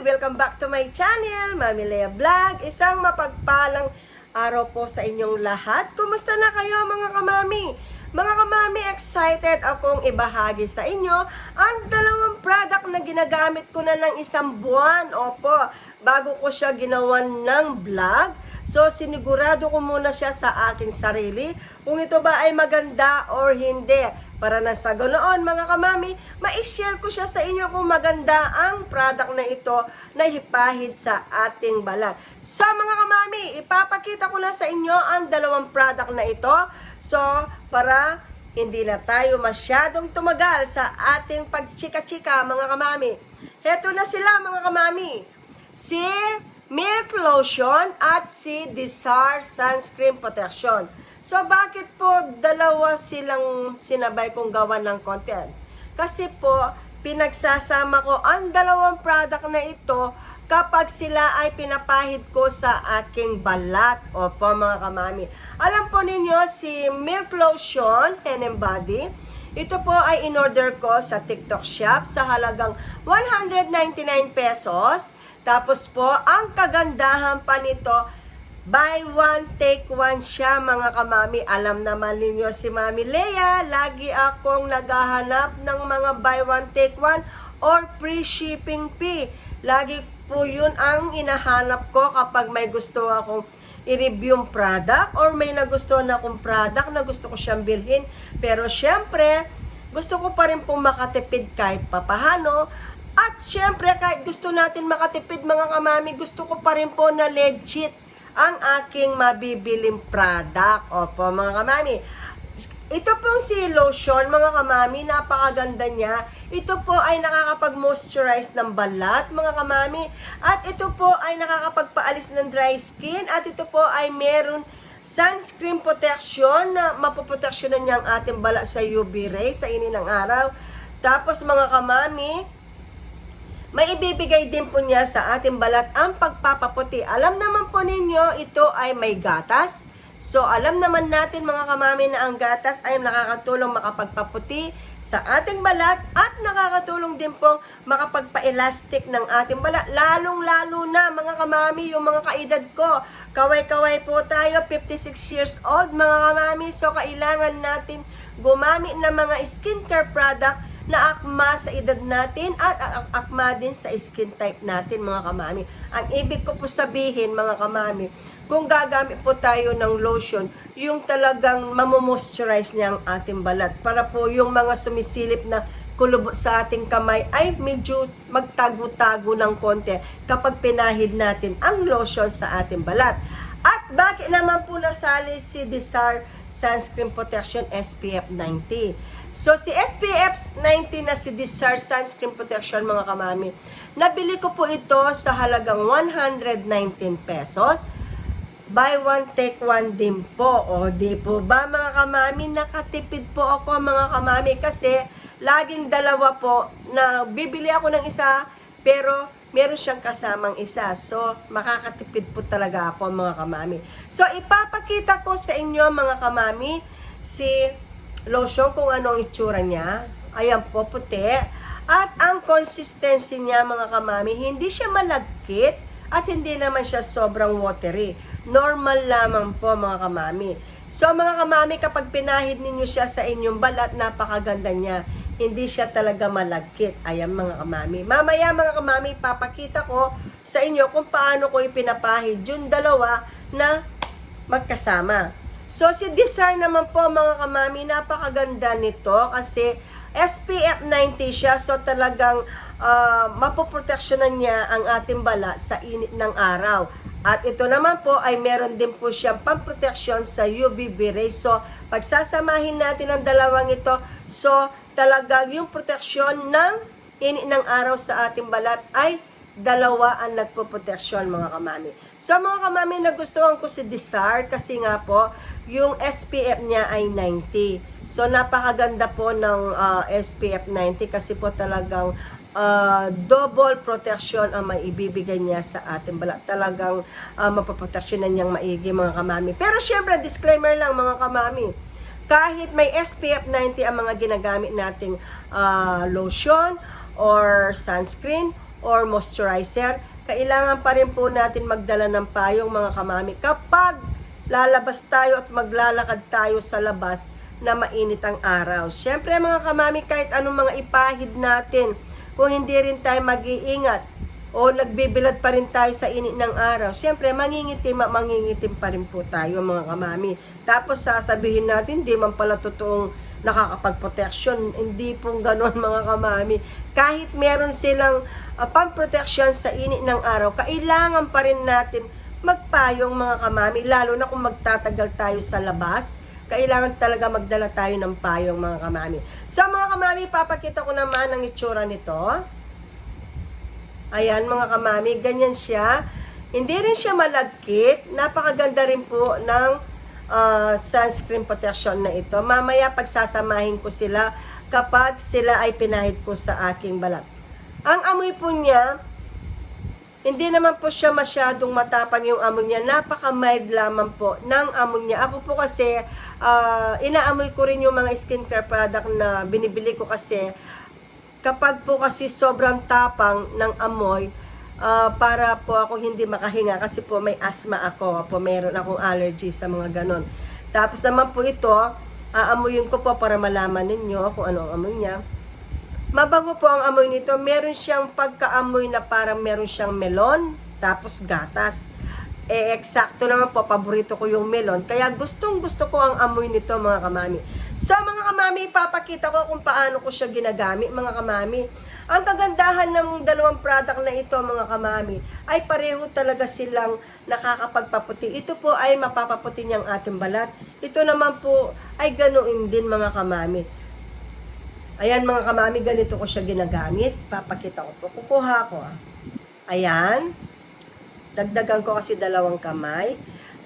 Welcome back to my channel, Mami Lea Vlog. Isang mapagpalang araw po sa inyong lahat. Kumusta na kayo mga kamami? Mga kamami, excited akong ibahagi sa inyo ang dalawang product na ginagamit ko na ng isang buwan. Opo, bago ko siya ginawan ng vlog. So, sinigurado ko muna siya sa aking sarili kung ito ba ay maganda or hindi. Para na sa ganoon, mga kamami, ma-share ko siya sa inyo kung maganda ang product na ito na hipahid sa ating balat. So, mga kamami, ipapakita ko na sa inyo ang dalawang product na ito. So, para hindi na tayo masyadong tumagal sa ating pagchika-chika, mga kamami. Heto na sila, mga kamami. Si Milk Lotion at si Desar Sunscreen Protection. So, bakit po dalawa silang sinabay kong gawa ng content? Kasi po, pinagsasama ko ang dalawang product na ito kapag sila ay pinapahid ko sa aking balat. Opo, mga kamami. Alam po ninyo, si Milk Lotion, Hand and Body, ito po ay in-order ko sa TikTok shop sa halagang 199 pesos. Tapos po, ang kagandahan pa nito, buy one, take one siya mga kamami. Alam naman ninyo si Mami Lea, lagi akong naghahanap ng mga buy one, take one or free shipping fee. Lagi po yun ang inahanap ko kapag may gusto akong i-review yung product or may nagustuhan akong product na gusto ko siyang bilhin. Pero syempre, gusto ko pa rin pong makatipid kahit papahano. At syempre, kahit gusto natin makatipid mga kamami, gusto ko pa rin po na legit ang aking mabibiling product. Opo, mga kamami. Ito pong si lotion, mga kamami, napakaganda niya. Ito po ay nakakapag-moisturize ng balat, mga kamami. At ito po ay nakakapagpaalis ng dry skin. At ito po ay meron sunscreen protection na mapoproteksyonan niya ang ating balat sa UV ray, sa ini ng araw. Tapos mga kamami, may ibibigay din po niya sa ating balat ang pagpapaputi. Alam naman po ninyo, ito ay may gatas. So, alam naman natin mga kamami na ang gatas ay nakakatulong makapagpaputi sa ating balat at nakakatulong din pong makapagpa-elastic ng ating balat. Lalong-lalo na mga kamami, yung mga kaedad ko. Kaway-kaway po tayo, 56 years old mga kamami. So, kailangan natin gumamit ng mga skincare product na akma sa edad natin at ak- akma din sa skin type natin mga kamami. Ang ibig ko po sabihin mga kamami, kung gagamit po tayo ng lotion, yung talagang mamomoisturize niya ang ating balat para po yung mga sumisilip na kulubot sa ating kamay ay medyo magtago-tago ng konti kapag pinahid natin ang lotion sa ating balat. At bakit naman po nasali si Desar Sunscreen Protection SPF 90? So si SPF 90 na si Desar Sunscreen Protection mga kamami, nabili ko po ito sa halagang 119 pesos. Buy one, take one din po. O, di po ba mga kamami, nakatipid po ako mga kamami kasi laging dalawa po na bibili ako ng isa pero meron siyang kasamang isa. So, makakatipid po talaga ako mga kamami. So, ipapakita ko sa inyo mga kamami si lotion kung anong itsura niya. Ayan po, puti. At ang consistency niya mga kamami, hindi siya malagkit at hindi naman siya sobrang watery. Normal lamang po mga kamami. So mga kamami, kapag pinahid ninyo siya sa inyong balat, napakaganda niya. Hindi siya talaga malagkit. Ayan mga kamami. Mamaya mga kamami, papakita ko sa inyo kung paano ko ipinapahid yung dalawa na magkasama. So si Desar naman po mga kamami, napakaganda nito kasi SPF 90 siya so talagang uh, mapoproteksyonan niya ang ating bala sa init ng araw. At ito naman po ay meron din po siyang pamproteksyon sa UVB rays. So pagsasamahin natin ang dalawang ito, so talagang yung proteksyon ng init ng araw sa ating balat ay dalawa ang nagpo-proteksyon mga kamami. So mga kamami, nagustuhan ko si Desar kasi nga po, yung SPF niya ay 90. So napakaganda po ng uh, SPF 90 kasi po talagang uh, double protection ang maibibigay niya sa ating balat. Talagang uh, mapaproteksyonan niyang maigi mga kamami. Pero syempre, disclaimer lang mga kamami, kahit may SPF 90 ang mga ginagamit nating uh, lotion or sunscreen, or moisturizer, kailangan pa rin po natin magdala ng payong mga kamami kapag lalabas tayo at maglalakad tayo sa labas na mainit ang araw. Siyempre mga kamami, kahit anong mga ipahid natin, kung hindi rin tayo mag-iingat o nagbibilad pa rin tayo sa init ng araw, siyempre mangingitim at mangingitim pa rin po tayo mga kamami. Tapos sasabihin natin, di man pala totoong nakakapag-protection. Hindi pong ganon mga kamami. Kahit meron silang uh, pang-protection sa init ng araw, kailangan pa rin natin magpayong mga kamami, lalo na kung magtatagal tayo sa labas, kailangan talaga magdala tayo ng payong mga kamami. So mga kamami, papakita ko naman ang itsura nito. Ayan mga kamami, ganyan siya. Hindi rin siya malagkit. Napakaganda rin po ng uh, sunscreen protection na ito. Mamaya pagsasamahin ko sila kapag sila ay pinahid ko sa aking balat. Ang amoy po niya, hindi naman po siya masyadong matapang yung amoy niya. Napaka-mild lamang po ng amoy niya. Ako po kasi, uh, inaamoy ko rin yung mga skincare product na binibili ko kasi kapag po kasi sobrang tapang ng amoy, uh, para po ako hindi makahinga kasi po may asthma ako, po meron akong allergy sa mga ganon. Tapos naman po ito, aamuyin ko po para malaman ninyo kung ano ang amoy niya. Mabango po ang amoy nito. Meron siyang pagkaamoy na parang meron siyang melon, tapos gatas. Eh, eksakto naman po, paborito ko yung melon. Kaya gustong gusto ko ang amoy nito, mga kamami. Sa mga kamami, ipapakita ko kung paano ko siya ginagamit, mga kamami. Ang kagandahan ng dalawang product na ito, mga kamami, ay pareho talaga silang nakakapagpaputi. Ito po ay mapapaputi niyang ating balat. Ito naman po ay ganoon din, mga kamami. Ayan mga kamami, ganito ko siya ginagamit. Papakita ko po. Kukuha ko. ah. Ayan. Dagdagan ko kasi dalawang kamay.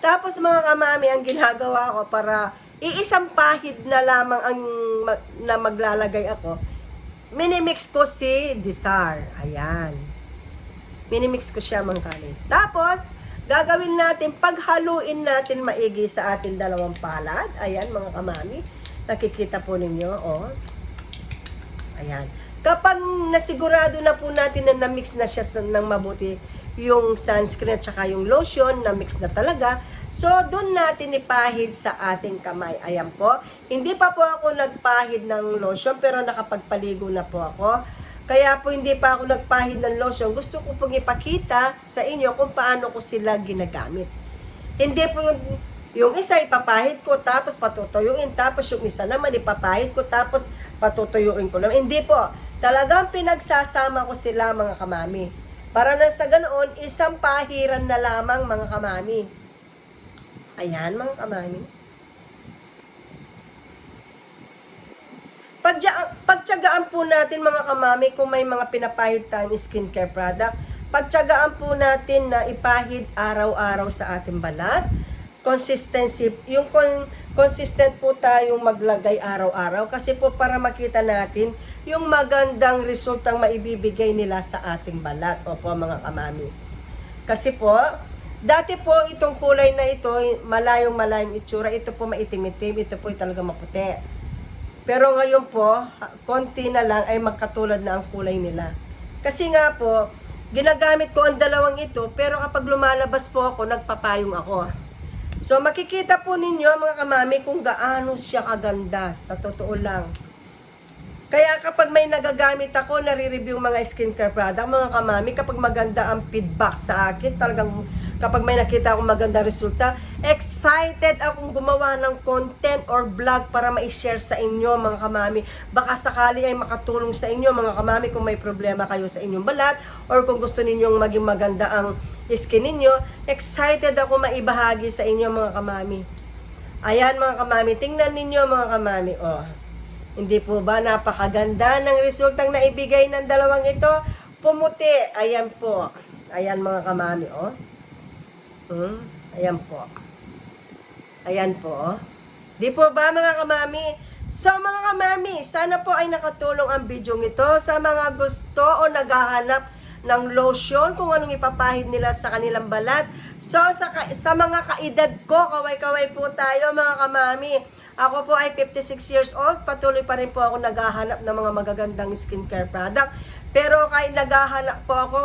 Tapos mga kamami, ang ginagawa ko para iisang pahid na lamang ang mag- na maglalagay ako, minimix ko si Desar. Ayan. Minimix ko siya mga kali. Tapos, gagawin natin, paghaluin natin maigi sa ating dalawang palad. Ayan mga kamami. Nakikita po ninyo, oh. Ayan. Kapag nasigurado na po natin na na-mix na siya ng mabuti yung sunscreen at saka yung lotion, na-mix na talaga, so doon natin ipahid sa ating kamay. Ayan po. Hindi pa po ako nagpahid ng lotion pero nakapagpaligo na po ako. Kaya po hindi pa ako nagpahid ng lotion. Gusto ko pong ipakita sa inyo kung paano ko sila ginagamit. Hindi po yung, yung isa ipapahid ko tapos patutuyuin tapos yung isa naman ipapahid ko tapos patutuyuin ko naman. Hindi po. Talagang pinagsasama ko sila mga kamami. Para na sa ganoon, isang pahiran na lamang mga kamami. Ayan mga kamami. Pagtyagaan po natin mga kamami kung may mga pinapahid tayong skincare product, pagtyagaan po natin na ipahid araw-araw sa ating balat. Consistency, yung con- consistent po tayong maglagay araw-araw kasi po para makita natin yung magandang resultang maibibigay nila sa ating balat. Opo mga kamami. Kasi po, dati po itong kulay na ito, malayong malayong itsura, ito po maitim-itim, ito po ay talaga maputi. Pero ngayon po, konti na lang ay magkatulad na ang kulay nila. Kasi nga po, ginagamit ko ang dalawang ito, pero kapag lumalabas po ako, nagpapayong ako. So makikita po ninyo mga kamami kung gaano siya kaganda, sa totoo lang. Kaya kapag may nagagamit ako, nare-review mga skincare product, mga kamami, kapag maganda ang feedback sa akin, talagang kapag may nakita akong maganda resulta, excited akong gumawa ng content or vlog para ma-share sa inyo, mga kamami. Baka sakali ay makatulong sa inyo, mga kamami, kung may problema kayo sa inyong balat or kung gusto ninyong maging maganda ang skin ninyo, excited ako maibahagi sa inyo, mga kamami. Ayan, mga kamami, tingnan ninyo, mga kamami, oh. Hindi po ba napakaganda ng resultang naibigay ng dalawang ito? Pumuti. Ayan po. Ayan mga kamami, oh. Hmm? Ayan po. Ayan po. Di po ba mga kamami? So mga kamami, sana po ay nakatulong ang video ito sa mga gusto o naghahanap ng lotion kung anong ipapahid nila sa kanilang balat. So sa, sa mga kaedad ko, kaway-kaway po tayo mga kamami. Ako po ay 56 years old, patuloy pa rin po ako naghahanap ng mga magagandang skincare product. Pero kahit naghahanap po ako,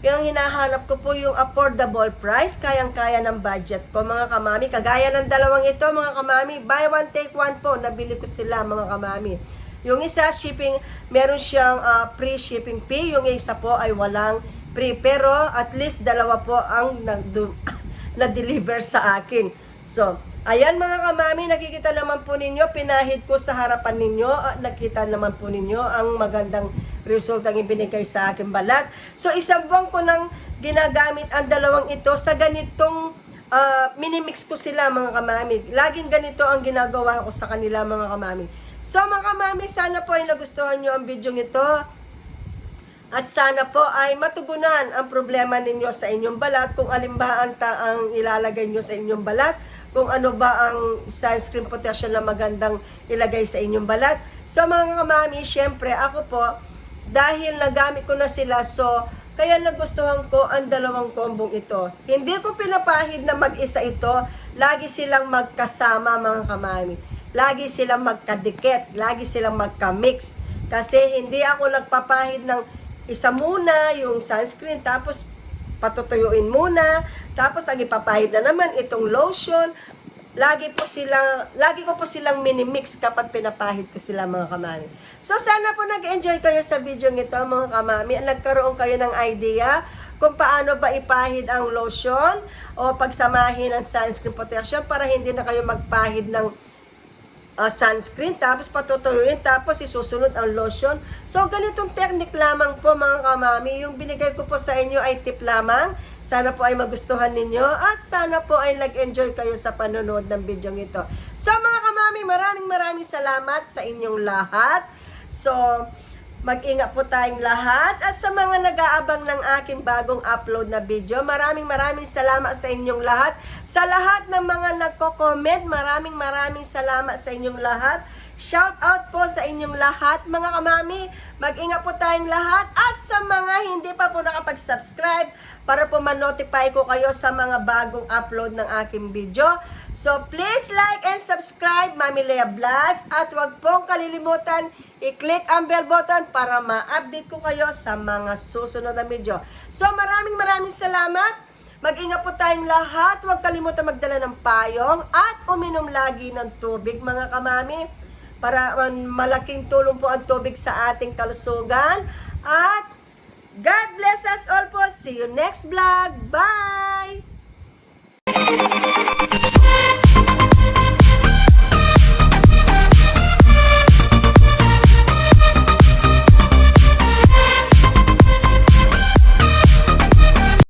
yung hinahanap ko po yung affordable price, kayang-kaya ng budget ko mga kamami. Kagaya ng dalawang ito mga kamami, buy one take one po, nabili ko sila mga kamami. Yung isa shipping, meron siyang ah, free shipping fee, yung isa po ay walang free. Pero at least dalawa po ang na-deliver sa akin. So, ayan mga kamami, nakikita naman po ninyo, pinahid ko sa harapan ninyo, at nakita naman po ninyo ang magandang result ang ibinigay sa akin balat. So, isang buwan ko nang ginagamit ang dalawang ito sa ganitong ah, minimix ko sila mga kamami. Laging ganito ang ginagawa ko sa kanila mga kamami. So mga kamami, sana po ay nagustuhan nyo ang video ito. At sana po ay matugunan ang problema ninyo sa inyong balat kung alin ba ang, ta- ang ilalagay nyo sa inyong balat, kung ano ba ang sunscreen protection na magandang ilagay sa inyong balat. So mga kamami, syempre ako po, dahil nagamit ko na sila, so kaya nagustuhan ko ang dalawang kombong ito. Hindi ko pinapahid na mag-isa ito, lagi silang magkasama mga kamami. Lagi silang magkadikit, lagi silang magka-mix. Kasi hindi ako nagpapahid ng isa muna yung sunscreen, tapos patutuyuin muna, tapos ang ipapahid na naman itong lotion. Lagi po silang, lagi ko po silang mini-mix kapag pinapahid ko sila mga kamami. So sana po nag-enjoy kayo sa video ito mga kamami. Nagkaroon kayo ng idea kung paano ba ipahid ang lotion o pagsamahin ang sunscreen protection para hindi na kayo magpahid ng uh, sunscreen, tapos patutuyuin, tapos isusunod ang lotion. So, ganitong technique lamang po mga kamami. Yung binigay ko po sa inyo ay tip lamang. Sana po ay magustuhan ninyo at sana po ay nag-enjoy kayo sa panonood ng video ito. So, mga kamami, maraming maraming salamat sa inyong lahat. So, Mag-ingat po tayong lahat at sa mga nag-aabang ng aking bagong upload na video, maraming maraming salamat sa inyong lahat. Sa lahat ng mga nagko-comment, maraming maraming salamat sa inyong lahat. Shout out po sa inyong lahat, mga kamami. Mag-ingat po tayong lahat at sa mga hindi pa po nakapag-subscribe para po ma-notify ko kayo sa mga bagong upload ng aking video. So please like and subscribe Mami Lea Vlogs at huwag pong kalilimutan i-click ang bell button para ma-update ko kayo sa mga susunod na video. So maraming maraming salamat. Mag-ingat po tayong lahat. Huwag kalimutan magdala ng payong at uminom lagi ng tubig mga kamami. Para um, malaking tulong po ang tubig sa ating kalusugan. At God bless us all po. See you next vlog. Bye!